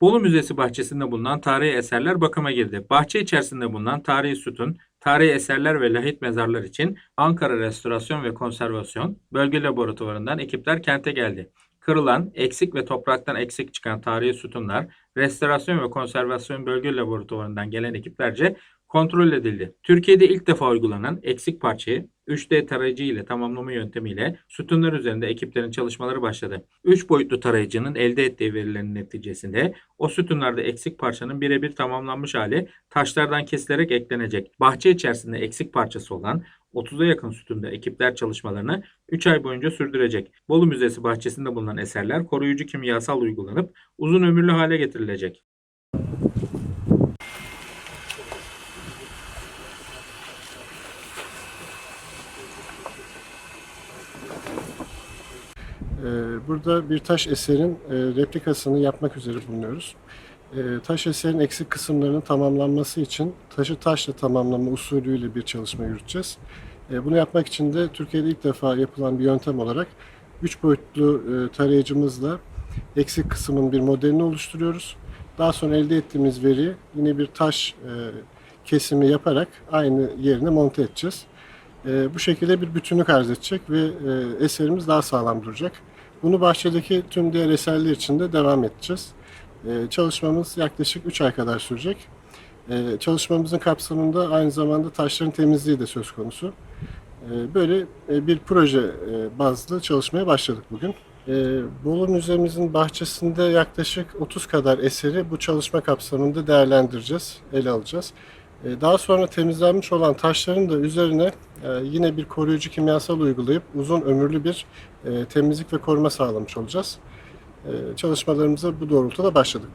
Bolu Müzesi bahçesinde bulunan tarihi eserler bakıma girdi. Bahçe içerisinde bulunan tarihi sütun, tarihi eserler ve lahit mezarlar için Ankara Restorasyon ve Konservasyon Bölge Laboratuvarından ekipler kente geldi. Kırılan, eksik ve topraktan eksik çıkan tarihi sütunlar, Restorasyon ve Konservasyon Bölge Laboratuvarından gelen ekiplerce kontrol edildi. Türkiye'de ilk defa uygulanan eksik parçayı 3D tarayıcı ile tamamlama yöntemiyle sütunlar üzerinde ekiplerin çalışmaları başladı. 3 boyutlu tarayıcının elde ettiği verilerin neticesinde o sütunlarda eksik parçanın birebir tamamlanmış hali taşlardan kesilerek eklenecek. Bahçe içerisinde eksik parçası olan 30'a yakın sütunda ekipler çalışmalarını 3 ay boyunca sürdürecek. Bolu Müzesi bahçesinde bulunan eserler koruyucu kimyasal uygulanıp uzun ömürlü hale getirilecek. Burada bir taş eserin e, replikasını yapmak üzere bulunuyoruz. Ee, Taş eserin eksik kısımlarının tamamlanması için taşı taşla tamamlama usulüyle bir çalışma yürüteceğiz. Ee, Bunu yapmak için de Türkiye'de ilk defa yapılan bir yöntem olarak 3 boyutlu e, tarayıcımızla eksik kısmın bir modelini oluşturuyoruz. Daha sonra elde ettiğimiz veriyi yine bir taş e, kesimi yaparak aynı yerine monte edeceğiz. Bu şekilde bir bütünlük arz edecek ve eserimiz daha sağlam duracak. Bunu bahçedeki tüm diğer eserler için de devam edeceğiz. E, çalışmamız yaklaşık 3 ay kadar sürecek. E, çalışmamızın kapsamında aynı zamanda taşların temizliği de söz konusu. E, böyle e, bir proje e, bazlı çalışmaya başladık bugün. E, Bolu Müzemizin bahçesinde yaklaşık 30 kadar eseri bu çalışma kapsamında değerlendireceğiz, ele alacağız. E, Daha sonra temizlenmiş olan taşların da üzerine e, yine bir koruyucu kimyasal uygulayıp uzun ömürlü bir e, temizlik ve koruma sağlamış olacağız. Çalışmalarımıza bu doğrultuda başladık.